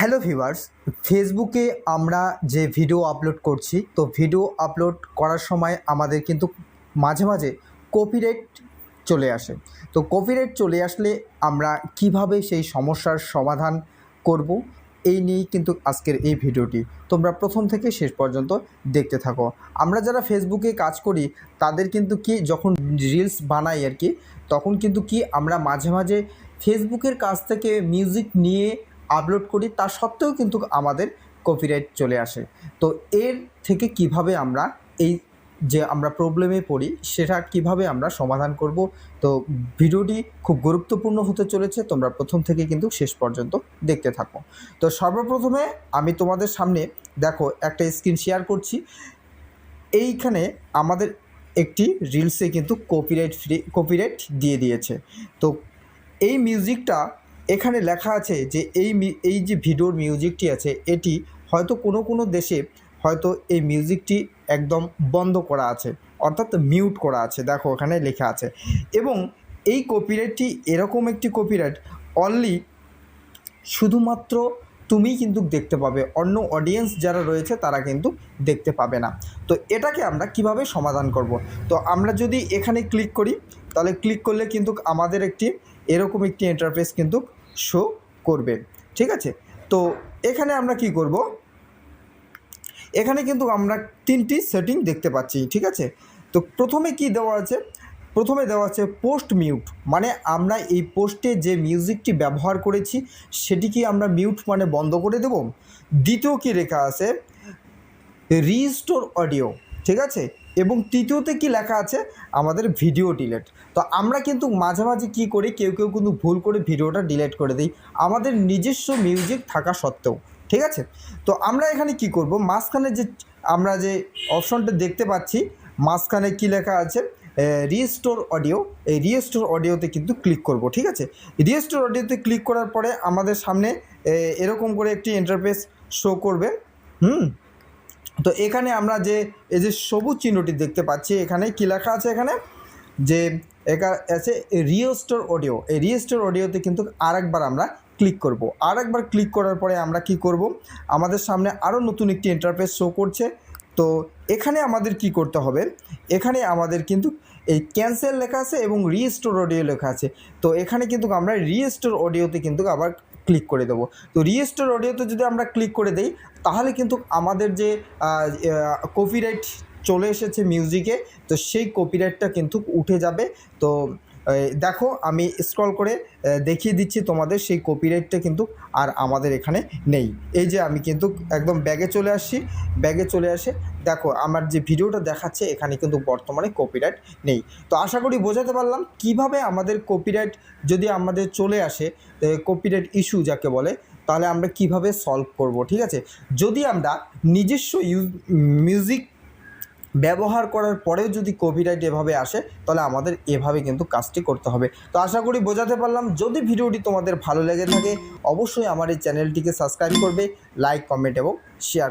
Hello viewers, ফেসবুকে আমরা যে ভিডিও আপলোড করছি, তো ভিডিও আপলোড করার সময় আমাদের কিন্তু মাঝে মাঝে কপিরাইট চলে আসে। তো কপিরাইট চলে আসলে আমরা কীভাবে সেই সমস্যার সমাধান করব, এই নিয়েই কিন্তু আজকের এই ভিডিওটি। তোমরা প্রথম থেকে শেষ পর্যন্ত দেখতে থাকো। আমরা যারা ফেসবুকে কাজ করি, তাদের কিন্তু কি যখন রিলস বানাই আর কি, তখন কিন্তু কি আমরা মাঝে মাঝে ফেসবুকের কাছ থেকে মিউজিক নিয়ে আপলোড করি, তা সত্ত্বেও কিন্তু আমাদের কপিরাইট চলে আসে। তো এর থেকে কীভাবে আমরা এই যে আমরা প্রবলেমে পড়ি, সেটা কীভাবে আমরা সমাধান করব? তো ভিডিওটি খুব গুরুত্বপূর্ণ হতে চলেছে, তোমরা প্রথম থেকে কিন্তু শেষ পর্যন্ত দেখতে থাকো। তো সর্বপ্রথমে আমি তোমাদের সামনে দেখো, একটা স্ক্রিন শেয়ার করছি। এইখানে আমাদের একটি রিলসে কিন্তু কপিরাইট ফ্রি কপিরাইট দিয়ে দিয়েছে। তো এই মিউজিকটা এখানে লেখা আছে যে এই এই যে ভিডিওর মিউজিকটি আছে, এটি হয়তো কোনো কোনো দেশে হয়তো এই মিউজিকটি একদম বন্ধ করা আছে, অর্থাৎ মিউট করা আছে। দেখো ওখানে লেখা আছে। এবং এই কপিরাইটটি এরকম একটি কপিরাইট অনলি শুধুমাত্র তুমিই কিন্তু দেখতে পাবে, অন্য অডিয়েন্স যারা রয়েছে তারা কিন্তু দেখতে পাবে না। তো এটাকে আমরা কীভাবে সমাধান করব? তো আমরা যদি এখানে ক্লিক করি, তাহলে ক্লিক করলে কিন্তু আমাদের একটি, এরকম একটি ইন্টারফেস কিন্তু শো করবে, ঠিক আছে? তো এখানে আমরা কি করব? এখানে কিন্তু আমরা তিনটি সেটিং দেখতে পাচ্ছি, ঠিক আছে? তো প্রথমে কি দেওয়া আছে? প্রথমে দেওয়া আছে পোস্ট মিউট মানে আমরা এই পোস্টে যে মিউজিকটি ব্যবহার করেছি, সেটি কি আমরা মিউট মানে বন্ধ করে দেব? দ্বিতীয় কি লেখা আছে? রিস্টোর অডিও ঠিক আছে? এবং তৃতীয়তে কি লেখা আছে? আমাদের ভিডিও ডিলেট তো আমরা কিন্তু মাঝে মাঝে কী করি? কেউ কেউ কিন্তু ভুল করে ভিডিওটা ডিলেট করে দিই। আমাদের নিজস্ব মিউজিক থাকা সত্ত্বেও, ঠিক আছে? তো আমরা এখানে কি করব? মাঝখানে যে আমরা যে অপশনটা দেখতে পাচ্ছি, মাঝখানে কি লেখা আছে? রিস্টোর অডিও এই রিস্টোর অডিওতে কিন্তু ক্লিক করব, ঠিক আছে? রিস্টোর অডিওতে ক্লিক করার পরে আমাদের সামনে এরকম করে একটি ইন্টারফেস শো করবে। হুম? তো এখানে আমরা যে, এই যে সবুজ চিহ্নটি দেখতে পাচ্ছি এখানে কি লেখা আছে এখানে? যে একা, আছে রিওস্টোর অডিও। এই রিওস্টোর অডিওতে কিন্তু আরেকবার আমরা ক্লিক করব। আরেকবার ক্লিক করার পরে আমরা কি করব? আমাদের সামনে আরও নতুন একটি ইন্টারফেস শো করছে। তো এখানে আমাদের কি করতে হবে? এখানে আমাদের কিন্তু এই ক্যান্সেল লেখা আছে এবং রিস্টোর অডিও লেখা আছে। তো এখানে কিন্তু আমরা রিস্টোর অডিওতে কিন্তু আবার ক্লিক করে দেবো। তো রিস্টোর অডিওতে যদি আমরা ক্লিক করে দেই, তাহলে কিন্তু আমাদের যে কপিরাইট চলে এসেছে মিউজিকে তো সেই কপিরাইটটা কিন্তু উঠে যাবে। তো দেখো, আমি স্ক্রল করে দেখিয়ে দিচ্ছি তোমাদের সেই কপিরাইটটা কিন্তু আর আমাদের এখানে নেই। এই যে আমি কিন্তু একদম ব্যাগে চলে আসছি ব্যাগে চলে আসে দেখো, আমার যে ভিডিওটা দেখাচ্ছে, এখানে কিন্তু বর্তমানে কপিরাইট নেই। তো আশা করি বোঝাতে পারলাম কীভাবে আমাদের কপিরাইট যদি আমাদের চলে আসে কপিরাইট ইস্যু যাকে বলে, তাহলে আমরা কীভাবে সলভ করব, ঠিক আছে? যদি আমরা নিজস্ব মিউজিক ব্যবহার করার পরেও যদি কপিরাইট এভাবে আসে, তাহলে আমাদের এভাবে কিন্তু কাজটি করতে হবে। তো আশা করি বোঝাতে পারলাম। যদি ভিডিওটি তোমাদের ভালো লেগে থাকে, অবশ্যই আমার এই চ্যানেলটিকে সাবস্ক্রাইব করবে লাইক কমেন্ট এবং শেয়ার